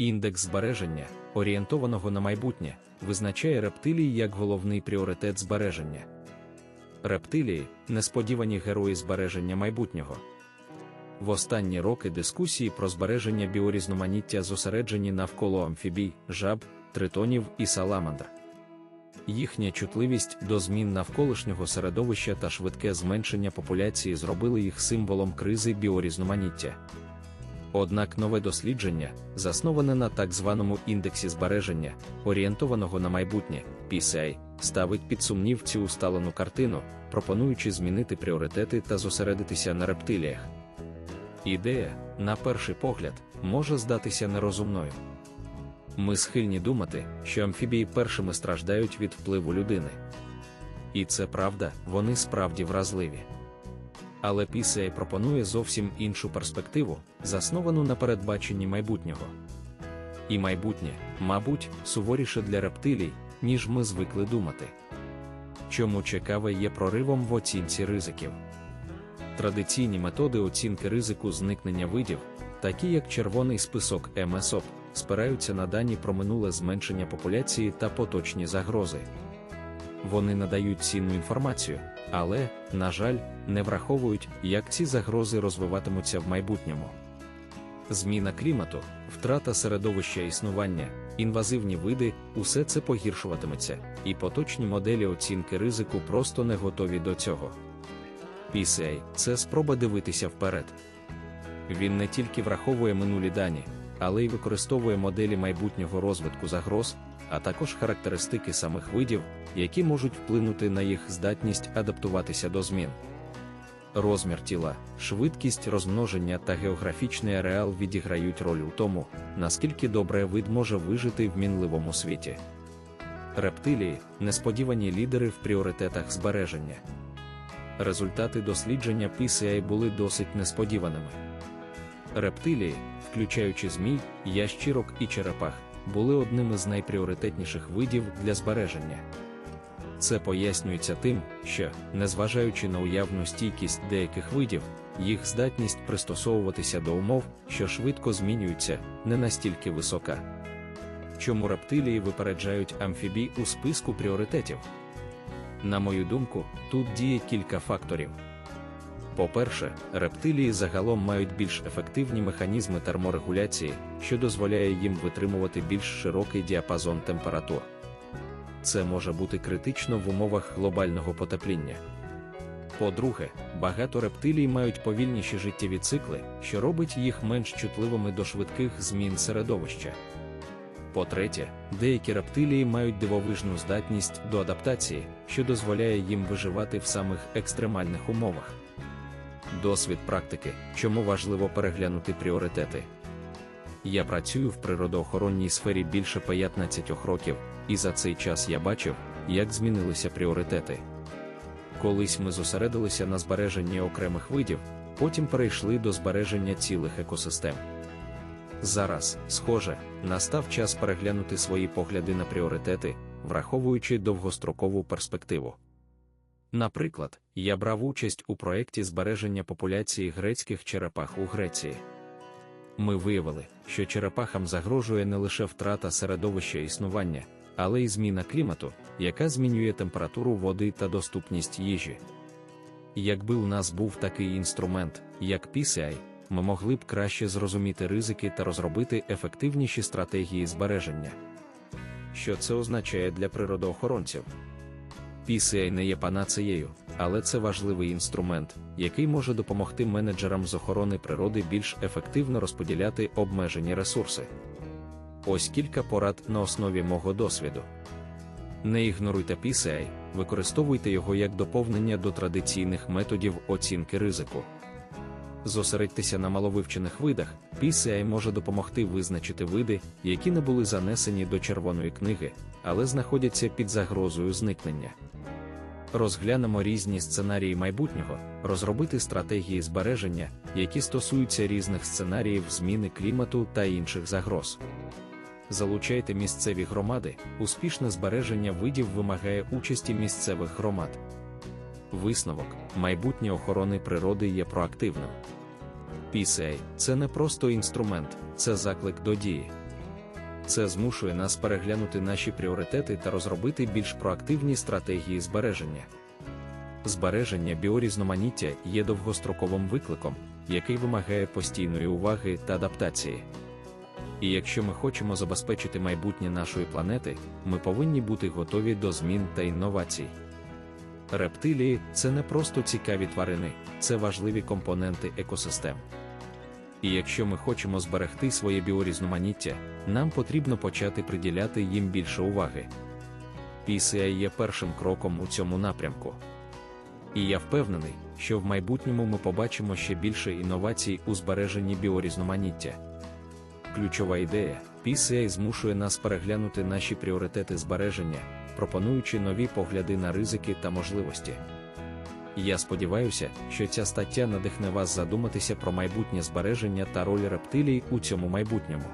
Індекс збереження, орієнтованого на майбутнє, визначає рептилії як головний пріоритет збереження. Рептилії несподівані герої збереження майбутнього. В останні роки дискусії про збереження біорізноманіття зосереджені навколо амфібій, жаб, тритонів і саламандр. Їхня чутливість до змін навколишнього середовища та швидке зменшення популяції зробили їх символом кризи біорізноманіття. Однак нове дослідження, засноване на так званому індексі збереження, орієнтованого на майбутнє, PCI, ставить під сумнів цю усталену картину, пропонуючи змінити пріоритети та зосередитися на рептиліях. Ідея, на перший погляд, може здатися нерозумною. Ми схильні думати, що амфібії першими страждають від впливу людини. І це правда, вони справді вразливі. Але PCI пропонує зовсім іншу перспективу, засновану на передбаченні майбутнього. І майбутнє, мабуть, суворіше для рептилій, ніж ми звикли думати. Чому цікаве є проривом в оцінці ризиків. Традиційні методи оцінки ризику зникнення видів, такі як червоний список МСОП, спираються на дані про минуле зменшення популяції та поточні загрози. Вони надають цінну інформацію, але, на жаль, не враховують, як ці загрози розвиватимуться в майбутньому. Зміна клімату, втрата середовища існування, інвазивні види усе це погіршуватиметься, і поточні моделі оцінки ризику просто не готові до цього. PCA – це спроба дивитися вперед. Він не тільки враховує минулі дані, але й використовує моделі майбутнього розвитку загроз, а також характеристики самих видів, які можуть вплинути на їх здатність адаптуватися до змін. Розмір тіла, швидкість розмноження та географічний ареал відіграють роль у тому, наскільки добре вид може вижити в мінливому світі. Рептилії несподівані лідери в пріоритетах збереження. Результати дослідження PCI були досить несподіваними. Рептилії, включаючи змій, ящірок і черепах, були одним із найпріоритетніших видів для збереження. Це пояснюється тим, що, незважаючи на уявну стійкість деяких видів, їх здатність пристосовуватися до умов, що швидко змінюються, не настільки висока. Чому рептилії випереджають амфібій у списку пріоритетів? На мою думку, тут діє кілька факторів. По-перше, рептилії загалом мають більш ефективні механізми терморегуляції, що дозволяє їм витримувати більш широкий діапазон температур. Це може бути критично в умовах глобального потепління. По-друге, багато рептилій мають повільніші життєві цикли, що робить їх менш чутливими до швидких змін середовища. По-третє, деякі рептилії мають дивовижну здатність до адаптації, що дозволяє їм виживати в самих екстремальних умовах. Досвід практики, чому важливо переглянути пріоритети. Я працюю в природоохоронній сфері більше 15 років, і за цей час я бачив, як змінилися пріоритети. Колись ми зосередилися на збереженні окремих видів, потім перейшли до збереження цілих екосистем. Зараз, схоже, настав час переглянути свої погляди на пріоритети, враховуючи довгострокову перспективу. Наприклад, я брав участь у проєкті збереження популяції грецьких черепах у Греції. Ми виявили, що черепахам загрожує не лише втрата середовища існування, але й зміна клімату, яка змінює температуру води та доступність їжі. Якби у нас був такий інструмент, як PCI, ми могли б краще зрозуміти ризики та розробити ефективніші стратегії збереження. Що це означає для природоохоронців? PCI не є панацеєю, але це важливий інструмент, який може допомогти менеджерам з охорони природи більш ефективно розподіляти обмежені ресурси. Ось кілька порад на основі мого досвіду. Не ігноруйте PCI, використовуйте його як доповнення до традиційних методів оцінки ризику. Зосередьтеся на маловивчених видах, PCI може допомогти визначити види, які не були занесені до червоної книги, але знаходяться під загрозою зникнення. Розглянемо різні сценарії майбутнього, розробити стратегії збереження, які стосуються різних сценаріїв зміни клімату та інших загроз. Залучайте місцеві громади, успішне збереження видів вимагає участі місцевих громад. Висновок, майбутнє охорони природи є проактивним. PCA – це не просто інструмент, це заклик до дії. Це змушує нас переглянути наші пріоритети та розробити більш проактивні стратегії збереження. Збереження біорізноманіття є довгостроковим викликом, який вимагає постійної уваги та адаптації. І якщо ми хочемо забезпечити майбутнє нашої планети, ми повинні бути готові до змін та інновацій. Рептилії це не просто цікаві тварини, це важливі компоненти екосистем. І якщо ми хочемо зберегти своє біорізноманіття, нам потрібно почати приділяти їм більше уваги. PCI є першим кроком у цьому напрямку. І я впевнений, що в майбутньому ми побачимо ще більше інновацій у збереженні біорізноманіття. Ключова ідея PCI змушує нас переглянути наші пріоритети збереження, пропонуючи нові погляди на ризики та можливості. Я сподіваюся, що ця стаття надихне вас задуматися про майбутнє збереження та роль рептилій у цьому майбутньому.